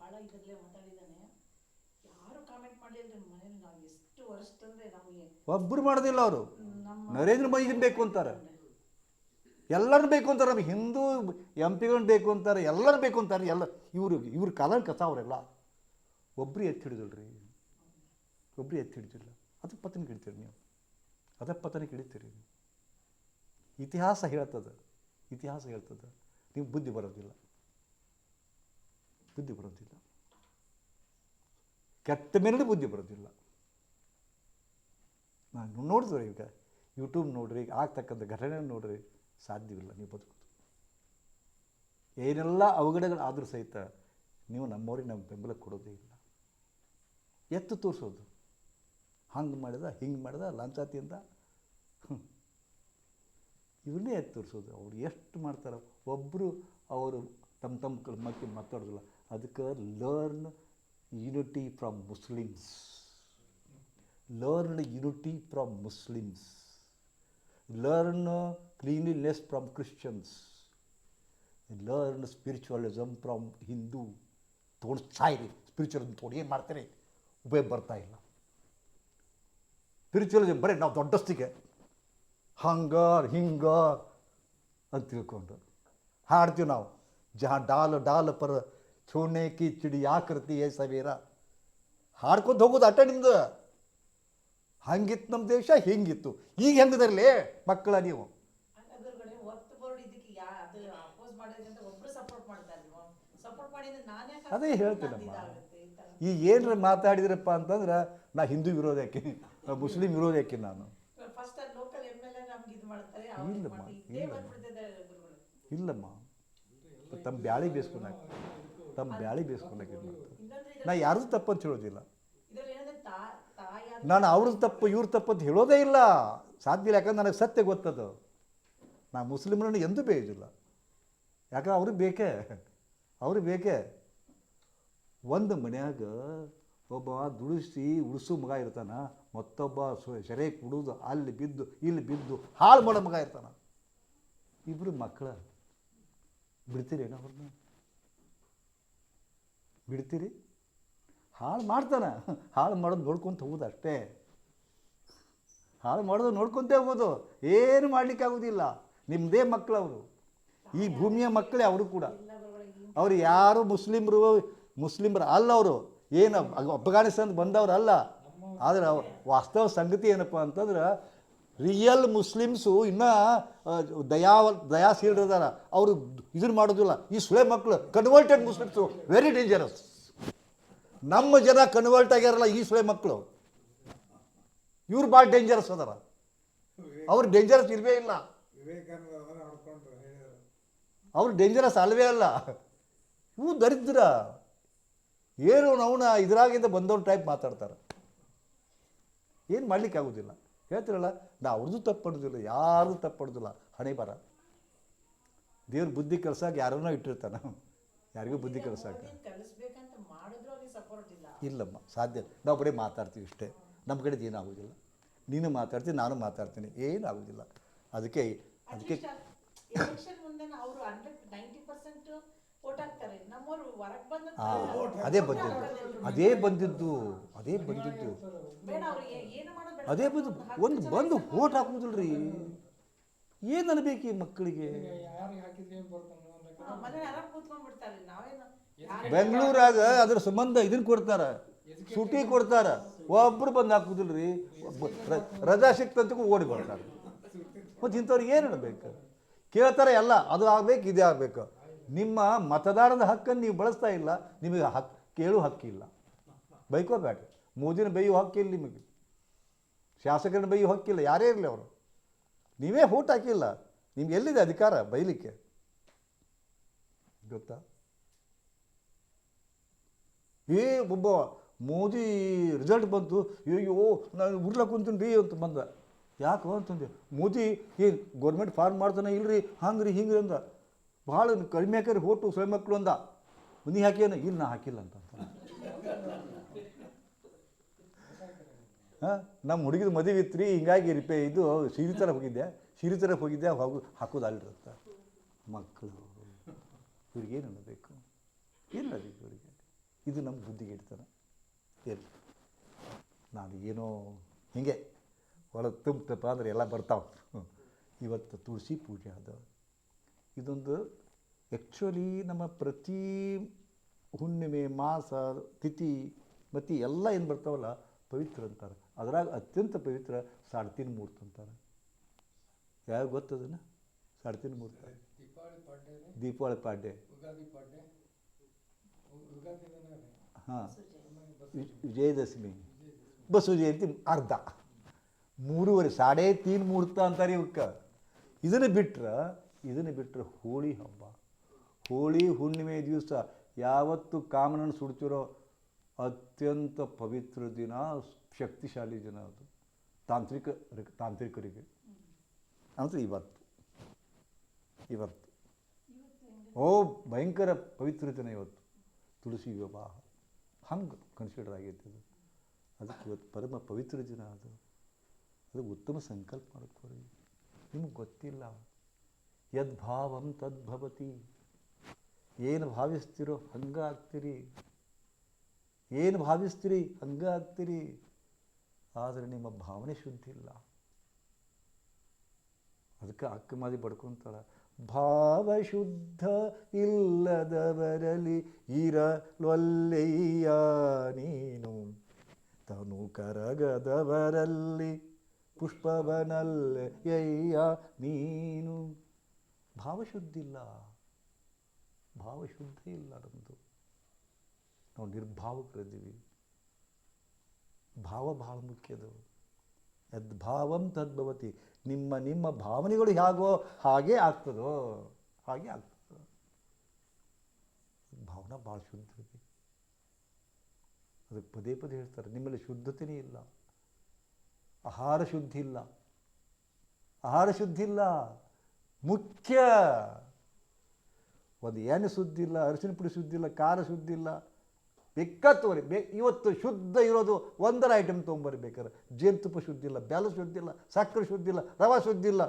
ಬಹಳ ಇದರಲ್ಲೇ ಮಾತಾಡಿದ್ದಾನೆ. ಯಾರು ಕಾಮೆಂಟ್ ಮಾಡಲಿಲ್ಲ ಮನೇಲಿ ನಾವು ಎಷ್ಟು ವರ್ಷದಂದ್ರೆ ನಮಗೆ. ಒಬ್ಬರು ಮಾಡೋದಿಲ್ಲ ಅವರು. ನರೇಂದ್ರ ಮೋದಿನ ಬೇಕು ಅಂತಾರೆ. ಎಲ್ಲರೂ ಬೇಕು ಅಂತಾರೆ. ನಮಗೆ ಹಿಂದೂ ಎಂ ಪಿಗಳನ್ನ ಬೇಕು ಅಂತಾರೆ. ಎಲ್ಲರೂ ಬೇಕು ಅಂತಾರೆ. ಎಲ್ಲ ಇವರು ಇವ್ರ ಕಾಲ ಕಸ ಅವರೆಲ್ಲ. ಒಬ್ಬರು ಎತ್ತಿ ಹಿಡಿದಿಲ್ರಿ. ಒಬ್ಬರು ಎತ್ತಿ ಹಿಡಿದಿಲ್ಲ. ಅದಕ್ಕೆ ಪತನ ಹಿಡಿತೀರಿ ನೀವು. ಅದಕ್ಕೆ ಪತನ ಹಿಡಿತೀರಿ ಇತಿಹಾಸ ಹೇಳ್ತದೆ. ಇತಿಹಾಸ ಹೇಳ್ತದೆ. ನೀವು ಬುದ್ಧಿ ಬರೋದಿಲ್ಲ. ಬುದ್ಧಿ ಬರೋದಿಲ್ಲ. ಕೆಟ್ಟ ಮೇಲೆ ಬುದ್ಧಿ ಬರೋದಿಲ್ಲ. ನಾನು ನೋಡಿದ್ರೆ ಈಗ ಯೂಟ್ಯೂಬ್ ನೋಡ್ರಿ, ಆಗ್ತಕ್ಕಂಥ ಘಟನೆ ನೋಡ್ರಿ ಸಾಧ್ಯವಿಲ್ಲ ನೀವು ಬದುಕೋದು. ಏನೆಲ್ಲ ಅವಘಡಗಳಾದರೂ ಸಹಿತ ನೀವು ನಮ್ಮವ್ರಿಗೆ ನಮ್ಮ ಬೆಂಬಲ ಕೊಡೋದೇ ಇಲ್ಲ. ಎತ್ತು ತೋರಿಸೋದು. ಹಂಗೆ ಮಾಡಿದ, ಹಿಂಗೆ ಮಾಡಿದ, ಲಂಚಾತಿಯಿಂದ ಇವನ್ನೇ ಎತ್ತು ತೋರಿಸೋದು? ಅವ್ರು ಎಷ್ಟು ಮಾಡ್ತಾರೆ? ಒಬ್ಬರು ಅವರು ತಮ್ಮ ತಮ್ಮ ಮಕ್ಕಳು ಮಾತಾಡೋದಿಲ್ಲ. ಅದಕ್ಕೆ learn unity from Muslims learn unity from Muslims learn cleanliness from Christians learn spiritualism from Hindu ತೋರಿಸ್ತಾ ಇರಿ ಸ್ಪಿರಿಚುವಲಿಸಮ್ ತೊಗೊಂಡು ಏನು ಮಾಡ್ತಾರೆ? ಉಪಯೋಗ ಬರ್ತಾ ಇಲ್ಲ. ಸ್ಪಿರಿಚುವಲಿಸಮ್ ಬರೀ ನಾವು ದೊಡ್ಡಸ್ತಿಗೆ ಹಂಗ ಹಿಂಗಾರ್ ಅಂತ ತಿಳ್ಕೊಂಡು. ಹಾಡ್ತೀವಿ ನಾವು. ಜಹಾ ಡಾಲ್ ಡಾಲ್ ಪರ ಚೂಣೆ ಕಿ ಚಿಡಿ ಆಕೃತಿ ಏ ಸವೀರ. ಹಾಡ್ಕೊಂಡು ಹೋಗೋದು ಅಟ ನಿಮ್ದು. ಹಂಗಿತ್ತು ನಮ್ಮ ದೇಶ ಹಿಂಗಿತ್ತು. ಈಗ ಹೆಂಗದರ್ಲಿ ಮಕ್ಕಳ ನೀವು? ಅದು ಹೇಳ್ತೀನಮ್ಮ. ಈ ಏನ್ರ ಈಗ ಏನರ ಮಾತಾಡಿದ್ರಪ್ಪ ಅಂತಂದ್ರೆ ನಾ ಹಿಂದೂ ವಿರೋಧಕ್ಕೆ ನಾ ಮುಸ್ಲಿಂ ವಿರೋಧಕ್ಕೆ ನಾನು first local M L A ನಮ್ಗೆ ಇದು ಮಾಡ್ತಾರೆ ಇಲ್ಲಮ್ಮ, ಇಲ್ಲಮ್ಮ. ಇಲ್ಲಮ್ಮ ತಮ್ಮ ಬ್ಯಾಳಿ ಬೇಯಿಸ್ಕೊಳಕ್ ತಮ್ಮ ಬ್ಯಾಳಿ ಬೇಯಿಸ್ಕೊಳಕ್ ಇದು ಮಾಡ್ತಾರೆ. ನಾ ಯಾರ್ದು ತಪ್ಪಂತ ಹೇಳೋದಿಲ್ಲ. ಇದ್ರಲ್ಲಿ ಏನಂದ್ರೆ ತಾ ನಾನು ಅವ್ರದ್ದು ತಪ್ಪು ಇವ್ರ ತಪ್ಪು ಅಂತ ಹೇಳೋದೇ ಇಲ್ಲ. ಸಾಧ್ಯ ಇಲ್ಲ ಯಾಕಂದ್ರೆ ನನಗೆ ಸತ್ಯ ಗೊತ್ತದು. ನಾ ಮುಸ್ಲಿಮರನ್ನು ಎಂದೂ ಬೇಯೋದಿಲ್ಲ. ಯಾಕಂದ್ರೆ ಅವ್ರಿಗೆ ಬೇಕೇ. ಅವ್ರಿಗೆ ಬೇಕೇ. ಒಂದು ಮನ್ಯಾಗ ಒಬ್ಬ ದುಡಿಸಿ ಉಳಿಸು ಮಗ ಇರ್ತಾನ ಮತ್ತೊಬ್ಬ ಸೆರೆ ಕುಡಿದು, ಅಲ್ಲಿ ಬಿದ್ದು, ಇಲ್ಲಿ ಬಿದ್ದು, ಹಾಳು ಮಾಡೋ ಮಗ ಇರ್ತಾನ. ಇಬ್ಬರು ಮಕ್ಕಳ ಬಿಡ್ತೀರೇನೋ ಅವ್ರನ್ನ? ಬಿಡ್ತೀರಿ? ಹಾಳು ಮಾಡ್ತಾನೆ. ಹಾಳು ಮಾಡೋದು ನೋಡ್ಕೊಂತ ಹೋಗೋದು ಅಷ್ಟೇ. ಹಾಳು ಮಾಡೋದು ನೋಡ್ಕೊಂತೇ ಹೋಗೋದು. ಏನು ಮಾಡ್ಲಿಕ್ಕೆ ಆಗೋದಿಲ್ಲ. ನಿಮ್ಮದೇ ಮಕ್ಕಳು ಅವರು. ಈ ಭೂಮಿಯ ಮಕ್ಕಳೇ ಅವರು ಕೂಡ. ಅವ್ರು ಯಾರು ಮುಸ್ಲಿಮರು ಮುಸ್ಲಿಮರು ಅಲ್ಲ ಅವರು. ಏನು ಅಫ್ಘಾನಿಸ್ತಾನ ಬಂದವರು ಅಲ್ಲ. ಆದ್ರೆ ವಾಸ್ತವ ಸಂಗತಿ ಏನಪ್ಪ ಅಂತಂದ್ರೆ ರಿಯಲ್ ಮುಸ್ಲಿಮ್ಸು ಇನ್ನೂ ದಯಾ ದಯಾಶೀಲರಿದಾರ. ಅವರು ಇದನ್ನು ಮಾಡೋದಿಲ್ಲ. ಈ ಸುಳೆ ಮಕ್ಕಳು ಕನ್ವರ್ಟೆಡ್ ಮುಸ್ಲಿಮ್ಸು ವೆರಿ ಡೇಂಜರಸ್ ನಮ್ಮ ಜನ ಕನ್ವರ್ಟ್ ಆಗ್ಯಾರಲ್ಲ ಈ ಸುಳೆ ಮಕ್ಕಳು ಇವ್ರು ಭಾಳ ಡೇಂಜರಸ್ ಅದಾರ. ಅವ್ರು ಡೇಂಜರಸ್ ಇಲ್ವೇ ಇಲ್ಲ. ಅವ್ರು ಡೇಂಜರಸ್ ಅಲ್ವೇ ಅಲ್ಲ. ಇವು ದರಿದ್ರ. ಏನು ಅವನ ಇದ್ರಾಗಿಂದ ಬಂದವ್ರ ಟೈಪ್ ಮಾತಾಡ್ತಾರೆ. ಏನು ಮಾಡಲಿಕ್ಕೆ ಆಗೋದಿಲ್ಲ. ಹೇಳ್ತೀರಲ್ಲ ನಾ ಅವ್ರದ್ದು ತಪ್ಪಡೋದಿಲ್ಲ ಯಾರ್ದು ತಪ್ಪಡೋದಿಲ್ಲ ಹಣೆ ಬರ ದೇವ್ರ ಬುದ್ಧಿ ಕಳ್ಸಕ್ಕೆ ಯಾರನ್ನ ಇಟ್ಟಿರ್ತಾನೆ. ಯಾರಿಗೂ ಬುದ್ಧಿ ಕಳ್ಸಕ್ಕ ಇಲ್ಲಮ್ಮ ಸಾಧ್ಯ ನಾವು ಬರೀ ಮಾತಾಡ್ತೀವಿ ಇಷ್ಟೇ. ನಮ್ಮ ಕಡೆದು ಏನಾಗೋದಿಲ್ಲ ನೀನು ಮಾತಾಡ್ತೀನಿ ನಾನು ಮಾತಾಡ್ತೀನಿ. ಏನಾಗೋದಿಲ್ಲ ಅದಕ್ಕೆ ಅದಕ್ಕೆ ಬಂದ ಆ, ಅದೇ ಬಂದಿದ್ದು. ಅದೇ ಬಂದಿದ್ದು. ಅದೇ ಬಂದಿದ್ದು. ಅದೇ ಬಂದು ಒಂದು ಬಂದು ಓಟ್ ಹಾಕುವುದಿಲ್ರಿ ಏನು ಅನ್ಬೇಕು ಈ ಮಕ್ಕಳಿಗೆ? ಬೆಂಗಳೂರಾಗ ಅದ್ರ ಸಂಬಂಧ ಇದನ್ನ ಕೊಡ್ತಾರ. ಸುಟಿ ಕೊಡ್ತಾರ. ಒಬ್ರು ಬಂದು ಹಾಕುದಿಲ್ರಿ. ಒಬ್ಬ ರ- ರಜಾ ಸಿಕ್ತಂತಕ್ಕೂ ಓಡಿ ಬರ್ತಾರೆ. ಮತ್ತು ಇಂಥವ್ರಿಗೆ ಏನು ಅನ್ಬೇಕು? ಕೇಳ್ತಾರೆ ಎಲ್ಲ ಅದು ಆಗ್ಬೇಕು ಇದೇ ಆಗ್ಬೇಕು. ನಿಮ್ಮ ಮತದಾನದ ಹಕ್ಕನ್ನು ನೀವು ಬಳಸ್ತಾ ಇಲ್ಲ. ನಿಮಗೆ ಹಕ್ ಕೇಳು ಹಕ್ಕಿಲ್ಲ. ಬೈಕೋಬೇಡ ಮೋದಿನ ಬೈಯೋ ಹಕ್ಕಿಲ್ಲ ನಿಮಗೆ. ಶಾಸಕರನ್ನ ಬೈಯೋ ಹಕ್ಕಿಲ್ಲ ಯಾರೇ ಇರಲಿ ಅವರು. ನೀವೇ ಓಟ್ ಹಾಕಿಲ್ಲ, ನಿಮ್ಗೆ ಎಲ್ಲಿದೆ ಅಧಿಕಾರ ಬೈಲಿಕ್ಕೆ? ಗೊತ್ತಾ? ಏ, ಒಬ್ಬ ಮೋದಿ ರಿಸಲ್ಟ್ ಬಂತು ಅಯ್ಯೋ ನಾನು ಉರ್ಲಕ್ಕೆ ಕುಂತೀನಿ ರೀ ಅಂತ ಬಂದ. ಯಾಕೆ ಅಂತಂದೆ, ಮೋದಿ ಏನು ಗೌರ್ಮೆಂಟ್ ಫಾರ್ಮ್ ಮಾಡ್ತಾನೆ ಇಲ್ರಿ, ಹಂಗ್ರಿ, ಹಿಂಗ್ರಿ ಅಂದ. ಭಾಳ ಕಡಿಮೆ ಹಾಕಿ ಹೋಟು ಸ್ವಯಂ ಮಕ್ಕಳು ಅಂದ. ನೀ ಹಾಕೇನ? ಇಲ್ಲ, ನಾ ಹಾಕಿಲ್ಲ ಅಂತ ಹಾಂ? ನಮ್ಮ ಹುಡುಗಿದ ಮದುವೆ ಇತ್ತು ರೀ ಹಿಂಗಾಗಿ ರಿಪೇ ಇದು ಸೀರೆ ಥರ ಹೋಗಿದ್ದೆ. ಸೀರೆ ಥರ ಹೋಗಿದ್ದೆ ಹೋಗು ಹಾಕೋದು ಅಲ್ಲಿರುತ್ತ ಮಕ್ಕಳು ಇವ್ರಿಗೇನು ಅನ್ನಬೇಕು? ಏನು ಅನ್ನಬೇಕು ಇವರಿಗೆ? ಇದು ನಮ್ಮ ಬುದ್ಧಿಗೆ ಇಡ್ತಾನೆ ಏನು ನಾನು ಏನೋ ಹೀಗೆ ಒಳಗೆ ತುಂಬ್ತಪ್ಪ ಅಂದ್ರೆ ಎಲ್ಲ ಬರ್ತಾವೆ. ಇವತ್ತು ತುಳಸಿ ಪೂಜೆ ಅದು ಇದೊಂದು ಆ್ಯಕ್ಚುಲಿ ನಮ್ಮ ಪ್ರತಿ ಹುಣ್ಣಿಮೆ, ಮಾಸ, ತಿಥಿ, ಮತಿ ಎಲ್ಲ ಏನು ಬರ್ತಾವಲ್ಲ, ಪವಿತ್ರ ಅಂತಾರೆ. ಅದ್ರಾಗ ಅತ್ಯಂತ ಪವಿತ್ರ ಸಾಡ್ತಿನ ಮೂರ್ತಿ ಅಂತಾರೆ. ಯಾವ ಗೊತ್ತದನ್ನ ಸಾಡ್ತಿನ ಮೂರ್ತಿ. ದೀಪಾವಳಿ ಪಾಡ್ಯ. ಹಾಂ. ವಿಜಯದಶಮಿ. ಬಸವ ಜಯಂತಿ ಅರ್ಧ. ಮೂರುವರೆ ಸಾಡೆ ತೀನ್ ಮುಹೂರ್ತ ಅಂತಾರೆ ಇವಕ್ಕೆ ಇದನ್ನು ಬಿಟ್ರೆ ಇದನ್ನು ಬಿಟ್ಟರೆ ಹೋಳಿ ಹಬ್ಬ. ಹೋಳಿ ಹುಣ್ಣಿಮೆ ದಿವಸ ಯಾವತ್ತು ಕಾಮನನ್ನು ಸುಡ್ತಿರೋ ಅತ್ಯಂತ ಪವಿತ್ರ ದಿನ ಶಕ್ತಿಶಾಲಿ ದಿನ ಅದು. ತಾಂತ್ರಿಕ ತಾಂತ್ರಿಕರಿಗೆ. ಅಂದರೆ ಇವತ್ತು ಇವತ್ತು. ಓ, ಭಯಂಕರ ಪವಿತ್ರ ದಿನ ಇವತ್ತು. ತುಳಸಿ ವಿವಾಹ. ಹಂಗೆ ಕನ್ಸಿಡರ್ ಆಗೈತೆ ಅದು. ಅದಕ್ಕೆ ಇವತ್ತು ಪರಮ ಪವಿತ್ರ ದಿನ ಅದು. ಅದು ಉತ್ತಮ ಸಂಕಲ್ಪ ಮಾಡ್ಕೋರಿ ನಿಮಗೆ ಗೊತ್ತಿಲ್ಲ. ಯದ್ಭಾವಂ ತದ್ಭವತಿ. ಏನು ಭಾವಿಸ್ತಿರೋ ಹಂಗೆ ಆಗ್ತೀರಿ ಏನು ಭಾವಿಸ್ತೀರಿ? ಹಂಗೆ ಆಗ್ತೀರಿ. ಆದರೆ ನಿಮ್ಮ ಭಾವನೆ ಶುದ್ಧಿ ಇಲ್ಲ. ಅದಕ್ಕೆ ಅಕ್ಕ ಮಾದಿ ಭಾವ ಭಾವಶುದ್ಧ ಇಲ್ಲದವರಲ್ಲಿ ಇರಲೊಲ್ಲೆಯ್ಯ ನೀನು. ತನು ಕರಗದವರಲ್ಲಿ ಪುಷ್ಪವನಲ್ಲೆಯ್ಯ ನೀನು. ಭಾವಶುದ್ಧಿಲ್ಲ ಭಾವಶುದ್ಧ ಇಲ್ಲ ನಮ್ಮದು ನಾವು ನಿರ್ಭಾವಕರಿದ್ದೀವಿ. ಭಾವ ಭಾಳ ಮುಖ್ಯದು ಯದ್ಭಾವಂ ತದ್ಭವತಿ ನಿಮ್ಮ ನಿಮ್ಮ ಭಾವನೆಗಳು ಹೇಗೋ ಹಾಗೇ ಆಗ್ತದೋ ಹಾಗೆ ಆಗ್ತದೋ. ಭಾವನೆ ಭಾಳ ಶುದ್ಧ ಅದಕ್ಕೆ ಪದೇ ಪದೇ ಹೇಳ್ತಾರೆ, ನಿಮ್ಮಲ್ಲಿ ಶುದ್ಧತೆಯೇ ಇಲ್ಲ. ಆಹಾರ ಶುದ್ಧಿ ಇಲ್ಲ. ಆಹಾರ ಶುದ್ಧಿ ಇಲ್ಲ. ಮುಖ್ಯ. ಒಂದು ಏನು ಶುದ್ಧಿ ಇಲ್ಲ, ಅರಿಶಿನ ಪುಡಿ ಶುದ್ಧಿ ಇಲ್ಲ, ಖಾರ ಶುದ್ಧಿ ಇಲ್ಲ ತೋರಿ ಬೇ ಇವತ್ತು ಶುದ್ಧ ಇರೋದು ಒಂದರ ಐಟಮ್ ತೊಗೊಂಬರ್ಬೇಕಾದ್ರೆ ಜೇನುತುಪ್ಪ ಶುದ್ಧ ಇಲ್ಲ ಬೆಲ್ಲ ಶುದ್ಧಿಲ್ಲ ಸಕ್ಕರೆ ಶುದ್ಧ ಇಲ್ಲ, ರವೆ ಶುದ್ಧ ಇಲ್ಲ.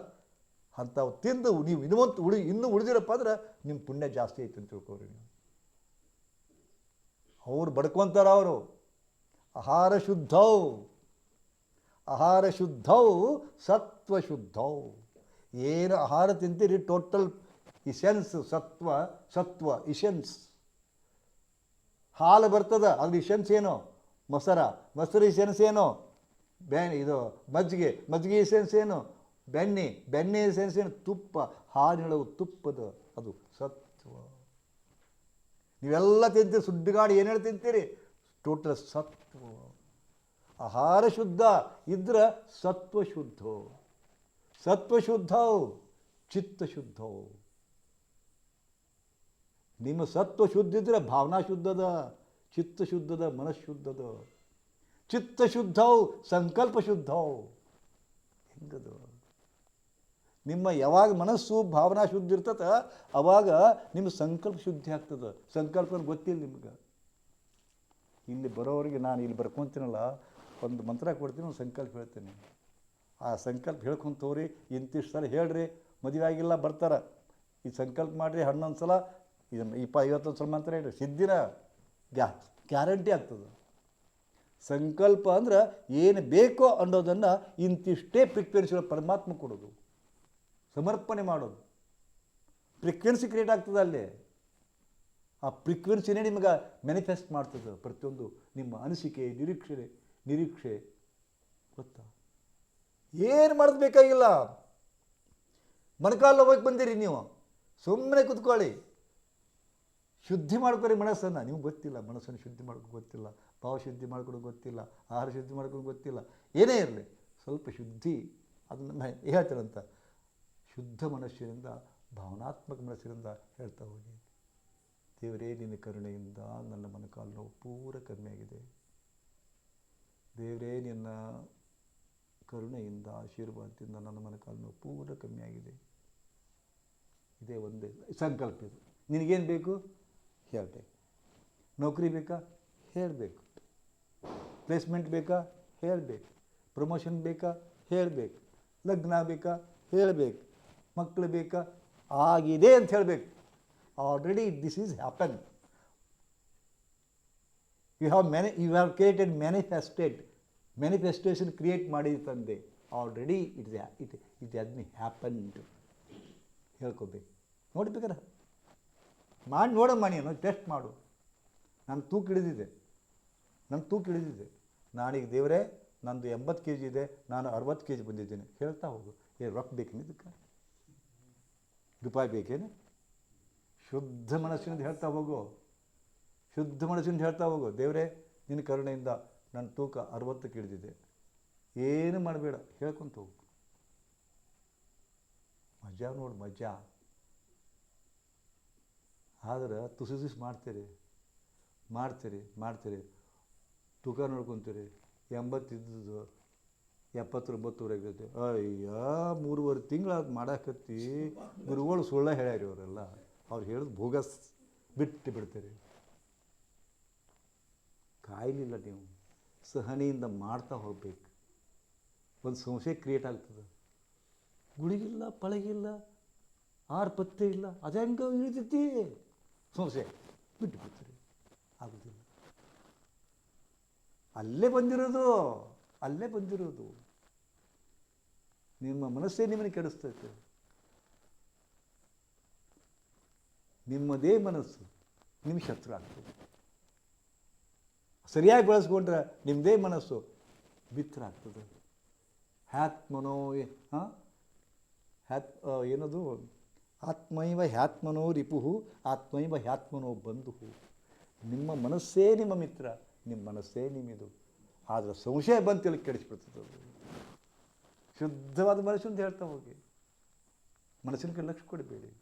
ಅಂಥವು ತಿಂದು ನೀವು ಇನ್ನೊಂದು ಉಳಿ ಇನ್ನೂ ಉಳಿದಿರಪ್ಪ ಅಂದ್ರೆ ನಿಮ್ಮ ಪುಣ್ಯ ಜಾಸ್ತಿ ಐತೆ ಅಂತ ತಿಳ್ಕೊರಿ ನೀವು. ಅವ್ರು ಬಡ್ಕೊಂತಾರ ಅವರು. ಆಹಾರ ಶುದ್ಧವು. ಆಹಾರ ಶುದ್ಧವು ಸತ್ವ ಶುದ್ಧವು. ಏನು ಆಹಾರ ತಿಂತೀರಿ ಟೋಟಲ್ ಇಸೆನ್ಸ್ ಸತ್ವ ಸತ್ವ ಇಸೆನ್ಸ್ ಹಾಲು ಬರ್ತದ ಅದ್ರ ಇಸೆನ್ಸ್ ಏನು? ಮೊಸರ. ಮೊಸರು ಇಸೆನ್ಸ್ ಏನು? ಬೆ ಇದು ಮಜ್ಜಿಗೆ. ಮಜ್ಜಿಗೆ ಇಸೆನ್ಸ್ ಏನು? ಬೆಣ್ಣೆ. ಬೆಣ್ಣೆ ಇಸೆನ್ಸ್ ಏನು? ತುಪ್ಪ. ಹಾಲಿನೊಳಗು ತುಪ್ಪದ. ಅದು ಸತ್ವ. ನೀವೆಲ್ಲ ತಿಂತೀರಿ ಏನು ಹೇಳಿ ತಿಂತೀರಿ? ಟೋಟಲ್ ಸತ್ವ. ಆಹಾರ ಶುದ್ಧ, ಇದ್ರೆ ಸತ್ವ ಶುದ್ಧೋ. ಸತ್ವ ಶುದ್ಧವು ಚಿತ್ತ ಶುದ್ಧವು ನಿಮ್ಮ ಸತ್ವ ಶುದ್ಧ ಇದ್ರೆ ಭಾವನಾ ಶುದ್ಧದ, ಚಿತ್ತ ಶುದ್ಧದ, ಮನಸ್ಸು ಶುದ್ಧದ. ಚಿತ್ತ ಶುದ್ಧವು ಸಂಕಲ್ಪ ಶುದ್ಧವು. ಹೆಂಗದು? ನಿಮ್ಮ ಯಾವಾಗ ಮನಸ್ಸು ಭಾವನಾ ಶುದ್ಧ ಇರ್ತದ, ಅವಾಗ ನಿಮ್ಮ ಸಂಕಲ್ಪ ಶುದ್ಧಿ ಆಗ್ತದೆ. ಸಂಕಲ್ಪ ಗೊತ್ತಿಲ್ಲ ನಿಮ್ಗೆ. ಇಲ್ಲಿ ಬರೋರಿಗೆ ನಾನು ಇಲ್ಲಿ ಬರ್ಕೊತೀನಲ್ಲ, ಒಂದು ಮಂತ್ರ ಕೊಡ್ತೀನಿ, ಒಂದು ಸಂಕಲ್ಪ ಹೇಳ್ತೀನಿ. ಆ ಸಂಕಲ್ಪ ಹೇಳ್ಕೊಂತವ್ರಿ, ಇಂತಿಷ್ಟು ಸಲ ಹೇಳ್ರಿ, ಮದುವೆ ಆಗಿಲ್ಲ, ಬರ್ತಾರೆ. ಈ ಸಂಕಲ್ಪ ಮಾಡಿರಿ, ಹನ್ನೊಂದು ಸಲ ಇದನ್ನು ಇಪ್ಪ ಐವತ್ತೊಂದು ಸಲ ಮಂತ್ರ ಹೇಳಿ ಸಿದ್ಧಿನ ಗ್ಯಾ, ಗ್ಯಾರಂಟಿ ಆಗ್ತದೆ. ಸಂಕಲ್ಪ ಅಂದ್ರೆ ಏನು ಬೇಕೋ ಅನ್ನೋದನ್ನು ಇಂತಿಷ್ಟೇ ಫ್ರೀಕ್ವೆನ್ಸಿ ಪರಮಾತ್ಮ ಕೊಡೋದು, ಸಮರ್ಪಣೆ ಮಾಡೋದು. ಫ್ರೀಕ್ವೆನ್ಸಿ ಕ್ರಿಯೇಟ್ ಆಗ್ತದೆ ಅಲ್ಲಿ. ಆ ಫ್ರೀಕ್ವೆನ್ಸಿನೇ ನಿಮಗೆ ಮ್ಯಾನಿಫೆಸ್ಟ್ ಮಾಡ್ತದೆ ಪ್ರತಿಯೊಂದು, ನಿಮ್ಮ ಅನಿಸಿಕೆ, ನಿರೀಕ್ಷೆ ನಿರೀಕ್ಷೆ. ಗೊತ್ತಾ? ಏನು ಮಾಡೋದು ಬೇಕಾಗಿಲ್ಲ. ಮಣಕಾಲು ಹೋಗಕ್ಕೆ ಬಂದಿರಿ ನೀವು. ಸುಮ್ಮನೆ ಕುತ್ಕೊಳ್ಳಿ. ಶುದ್ಧಿ ಮಾಡ್ಕೊರಿ ಮನಸ್ಸನ್ನು. ನಿಮ್ಗೆ ಗೊತ್ತಿಲ್ಲ, ಮನಸ್ಸನ್ನು ಶುದ್ಧಿ ಮಾಡ್ಕೊ ಗೊತ್ತಿಲ್ಲ, ಭಾವ ಶುದ್ಧಿ ಮಾಡ್ಕೊಂಡು ಗೊತ್ತಿಲ್ಲ, ಆಹಾರ ಶುದ್ಧಿ ಮಾಡ್ಕೊಂಡು ಗೊತ್ತಿಲ್ಲ. ಏನೇ ಇರಲಿ, ಸ್ವಲ್ಪ ಶುದ್ಧಿ ಅದನ್ನು ಹೇಳ್ತಾರಂತ? ಶುದ್ಧ ಮನಸ್ಸಿನಿಂದ, ಭಾವನಾತ್ಮಕ ಮನಸ್ಸಿನಿಂದ ಹೇಳ್ತಾ ಹೋಗಿ. ದೇವರೇ, ನಿನ್ನ ಕರುಣೆಯಿಂದ ನನ್ನ ಮನಕಾಲು ನೋವು ಪೂರ ಕಡಿಮೆಯಾಗಿದೆ ದೇವರೇ, ನಿನ್ನ ಕರುಣೆಯಿಂದ, ಆಶೀರ್ವಾದದಿಂದ ನನ್ನ ಮನಕಾಲು ನೋವು ಪೂರ ಕಮ್ಮಿಯಾಗಿದೆ. ಇದೇ ಒಂದೇ ಸಂಕಲ್ಪ ಇದು. ನಿನಗೇನು ಬೇಕು? ಹೇಳಬೇಕು ನೌಕರಿ ಬೇಕಾ? ಹೇಳಬೇಕು. ಪ್ಲೇಸ್ಮೆಂಟ್ ಬೇಕಾ? ಹೇಳಬೇಕು. ಪ್ರಮೋಷನ್ ಬೇಕಾ? ಹೇಳಬೇಕು. ಲಗ್ನ ಬೇಕಾ? ಹೇಳಬೇಕು. ಮಕ್ಕಳು ಬೇಕಾ? ಆಗಿದೆ ಅಂತ ಹೇಳಬೇಕು. Already this is happen you have many you have created manifested manifestation create ಮಾಡಿದ ತಂದೆ already it it it has happen ಹೇಳ್ಕೊಬೇಕು ನೋಡ್ಬೇಕಾರೆ ಮಾಡಿ ನೋಡಮ್ಮ ನೀನು ಟೆಸ್ಟ್ ಮಾಡು. ನನ್ನ ತೂಕ ಇಳಿದಿದೆ ನನ್ನ ತೂಕ ಇಳಿದಿದೆ ನಾನೀಗ ದೇವರೇ, ನಂದು ಎಂಬತ್ತು ಕೆ ಜಿ ಇದೆ, ನಾನು ಅರವತ್ತು ಕೆ ಜಿ ಬಂದಿದ್ದೀನಿ. ಹೇಳ್ತಾ ಹೋಗು. ಏ, ರೊಕ್ಕ ಬೇಕೇನು ಇದಕ್ಕೆ? ರೂಪಾಯಿ ಬೇಕೇನು? ಶುದ್ಧ ಮನಸ್ಸಿನಿಂದ ಹೇಳ್ತಾ ಹೋಗು. ಶುದ್ಧ ಮನಸ್ಸಿನಿಂದ ಹೇಳ್ತಾ ಹೋಗು. ದೇವರೇ, ನಿನ್ನ ಕರುಣೆಯಿಂದ ನನ್ನ ತೂಕ ಅರವತ್ತಕ್ಕೆ ಇಳಿದಿದೆ ಏನು ಮಾಡಬೇಡ, ಹೇಳ್ಕೊಂತ ಹೋಗು. ಮಜಾ ನೋಡು, ಮಜಾ. ಆದ್ರೆ ತುಸು ತುಸು ಮಾಡ್ತೀರಿ ಮಾಡ್ತೀರಿ ಮಾಡ್ತೀರಿ. ತೂಕ ನೋಡ್ಕೊತೀರಿ. ಎಂಬತ್ತಿದ್ದು, ಎಪ್ಪತ್ತೊಂಬತ್ತುವರೆಗೆ ಐತೆ ಅಯ್ಯ, ಮೂರುವರೆ ತಿಂಗಳು ಮಾಡಾಕತ್ತಿ. ಗುರುಗಳು ಸುಳ್ಳ ಹೇಳ್ಯಾರಿ ಅವರೆಲ್ಲ. ಅವ್ರು ಹೇಳಿದ್ ಭೋಗಸ್ ಬಿಟ್ಟು ಬಿಡ್ತೀರಿ. ಕಾಯಲಿಲ್ಲ ನೀವು. ಸಹನೆಯಿಂದ ಮಾಡ್ತಾ ಹೋಗ್ಬೇಕು. ಒಂದು ಸಂಶಯ ಕ್ರಿಯೇಟ್ ಆಗ್ತದೆ. ಗುಳಿಗಿಲ್ಲ, ಪಳಗಿಲ್ಲ ಆರು ಪತ್ತೆ ಇಲ್ಲ. ಅದು ಹೆಂಗೆ ಇಳಿತೈತಿ. ಸಂಶಯ ಬಿಟ್ಟು ಬಿಡ್ತಾರೆ. ಆಗೋದಿಲ್ಲ. ಅಲ್ಲೇ ಬಂದಿರೋದು ಅಲ್ಲೇ ಬಂದಿರೋದು. ನಿಮ್ಮ ಮನಸ್ಸೇ ನಿಮ್ಮನ್ನು ಕೆಡಿಸ್ತೈತೆ. ನಿಮ್ಮದೇ ಮನಸ್ಸು ನಿಮ್ಮ ಶತ್ರು ಆಗ್ತದೆ. ಸರಿಯಾಗಿ ಬಳಸ್ಕೊಂಡ್ರೆ ನಿಮ್ಮದೇ ಮನಸ್ಸು ಮಿತ್ರ ಆಗ್ತದೆ. ಹ್ಯಾತ್ ಮನೋ ಹ್ಯಾತ್ ಏನದು? ಆತ್ಮೈವ ಹ್ಯಾತ್ಮನೋ ರಿಪುಹು, ಆತ್ಮೈವ ಹ್ಯಾತ್ಮನೋ ಬಂಧು ನಿಮ್ಮ ಮನಸ್ಸೇ ನಿಮ್ಮ ಮಿತ್ರ, ನಿಮ್ಮ ಮನಸ್ಸೇ ನಿಮ್ಮಿದು. ಆದರೆ ಸಂಶಯ ಬಂತೇಳಿ ಕೆಡಿಸ್ಬಿಡ್ತದೆ ಶುದ್ಧವಾದ ಶುದ್ಧವಾದ ಅಂತ ಹೇಳ್ತಾ ಹೋಗಿ. ಮನಸ್ಸಿನ ಕಡೆ ಲಕ್ಷ್ಯ ಕೊಡಬೇಡಿ.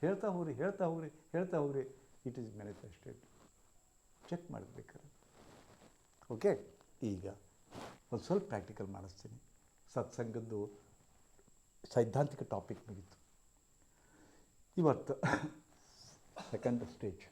ಹೇಳ್ತಾ ಹೋಗ್ರಿ ಹೇಳ್ತಾ ಹೋಗ್ರಿ ಹೇಳ್ತಾ ಹೋಗ್ರಿ. ಇಟ್ ಈಸ್ ಮ್ಯಾನಿಫೆಸ್ಟೆಡ್ ಚೆಕ್ ಮಾಡಬೇಕಾರೆ ಓಕೆ ಈಗ ಒಂದು ಸ್ವಲ್ಪ ಪ್ರಾಕ್ಟಿಕಲ್ ಮಾಡಿಸ್ತೀನಿ. ಸತ್ಸಂಗದ್ದು ಸೈದ್ಧಾಂತಿಕ ಟಾಪಿಕ್ ಮುಗೀತು. ಇವತ್ತು ಸೆಕೆಂಡ್ ಸ್ಟೇಜ್